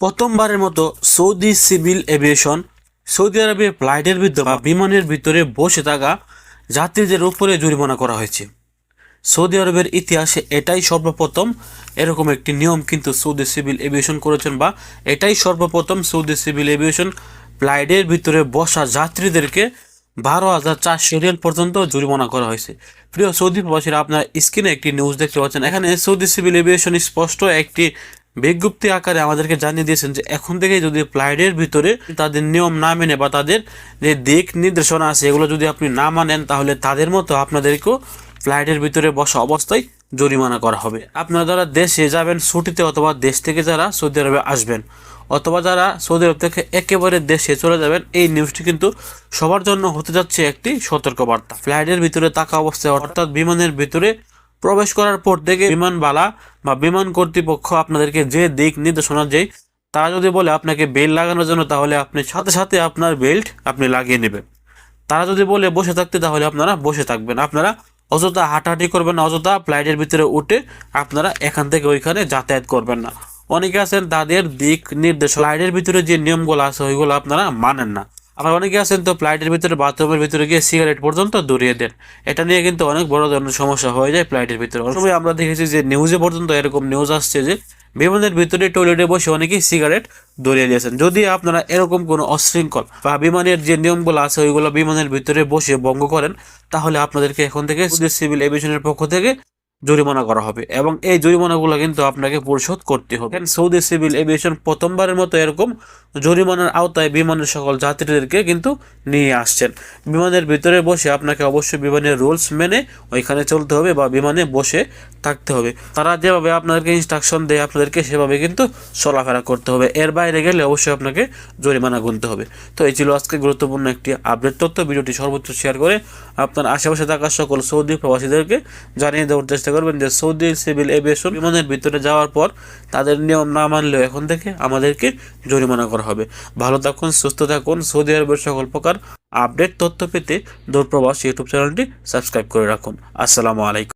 প্রথমবারের মতো Saudi civil aviation, Saudi আরবে ফ্লাইটের ভিতরে বা বিমানের ভিতরে বসে থাকা যাত্রীদের উপরে জরিমানা করা হয়েছে। সৌদি আরবের ইতিহাসে এটাই সর্বপ্রথম এরকম একটি নিয়ম কিন্তু সৌদি সিভিল এভিয়েশন করেছেন বা এটাই সর্বপ্রথম সৌদি সিভিল এভিয়েশন ফ্লাইটের ভিতরে বসা যাত্রীদেরকে বারো হাজার চারশো রিয়াল পর্যন্ত জরিমানা করা হয়েছে। প্রিয় সৌদি প্রবাসীরা, আপনার স্ক্রিনে একটি নিউজ দেখতে পাচ্ছেন। এখানে সৌদি সিভিল এভিয়েশন স্পষ্ট একটি বিজ্ঞপ্তি আকারে আমাদেরকে জানিয়ে দিয়েছেন যে এখন থেকে যদি ফ্লাইটের ভিতরে তাদের নিয়ম না মেনে বা তাদের যে দিক নির্দেশনা আছে, এগুলো যদি আপনি না মানেন, তাহলে তাদের মতো আপনাদেরকেও ফ্লাইটের ভিতরে বসা অবস্থায় জরিমানা করা হবে। আপনারা যারা দেশে যাবেন, ছুটিতে অথবা দেশ থেকে যারা সৌদি আরবে আসবেন, অথবা যারা সৌদি আরব থেকে একেবারে দেশে চলে যাবেন, এই নিউজটি কিন্তু সবার জন্য হতে যাচ্ছে একটি সতর্কবার্তা। ফ্লাইটের ভিতরে থাকা অবস্থায়, অর্থাৎ বিমানের ভিতরে প্রবেশ করার পর থেকে বিমানবালা বা বিমান কর্তৃপক্ষ আপনাদেরকে যে দিক নির্দেশনা যে তারা যদি বলে আপনাকে বেল্ট লাগানোর জন্য, তাহলে আপনি সাথে সাথে আপনার বেল্ট আপনি লাগিয়ে নেবেন। তারা যদি বলে বসে থাকতে, তাহলে আপনারা বসে থাকবেন। আপনারা অযথা হাঁটাহাঁটি করবেন না, অযথা ফ্লাইটের ভিতরে উঠে আপনারা এখান থেকে ওইখানে যাতায়াত করবেন না। অনেকে আছেন, তাদের দিক নির্দেশ ফ্লাইটের ভিতরে যে নিয়মগুলো আছে, ওইগুলো আপনারা মানেন না। আবার অনেকে আছেন তো ফ্লাইটের ভিতরে বাথরুমের ভিতরে গিয়ে সিগারেট পর্যন্ত দূরিয়ে দেন। এটা নিয়ে কিন্তু অনেক বড় ধরনের সমস্যা হয়ে যায় ফ্লাইটের ভিতরে। অনেক সময় আমরা দেখেছি যে নিউজে পর্যন্ত এরকম নিউজ আসছে যে, বিমানের ভিতরে টয়লেটে বসে অনেকেই সিগারেট ধরিয়ে দিয়েছেন। যদি আপনারা এরকম কোনো অশৃঙ্খল বা বিমানের যে নিয়মগুলো আছে, ওইগুলো বিমানের ভিতরে বসে ভঙ্গ করেন, তাহলে আপনাদেরকে এখন থেকে সিভিল এভিয়েশনের পক্ষ থেকে জরিমানা করা হবে এবং এই জরিমানাগুলো কিন্তু আপনাকে পরিশোধ করতে হবে। সৌদি সিভিল এভিয়েশন প্রথমবারের মতো এরকম জরিমানার আওতায় বিমানের সকল যাত্রীদেরকে কিন্তু নিয়ে আসছেন। বিমানের ভিতরে বসে আপনাকে অবশ্যই বিমানের রুলস মেনে ওইখানে চলতে হবে বা বিমানে বসে থাকতে হবে। তারা যেভাবে আপনাদেরকে ইনস্ট্রাকশন দেয়, আপনাদেরকে সেভাবে কিন্তু চলাফেরা করতে হবে। এর বাইরে গেলে অবশ্যই আপনাকে জরিমানা গুনতে হবে। তো এই ছিল আজকে গুরুত্বপূর্ণ একটি আপডেট তথ্য। ভিডিওটি সর্বোচ্চ শেয়ার করে আপনার আশেপাশে থাকা সকল সৌদি প্রবাসীদেরকে জানিয়ে দেওয়ার চেষ্টা করবেন যে সৌদি সিভিল এভিয়েশন বিমানের ভিতরে যাওয়ার পর তাদের নিয়ম না মানলেও এখন থেকে আমাদেরকে জরিমানা করা হবে। ভালো থাকুন, সুস্থ থাকুন। সৌদি আরবের সকল প্রকার আপডেট তথ্য পেতে দূরপ্রবাস ইউটিউব চ্যানেলটি সাবস্ক্রাইব করে রাখুন। আসসালামু আলাইকুম।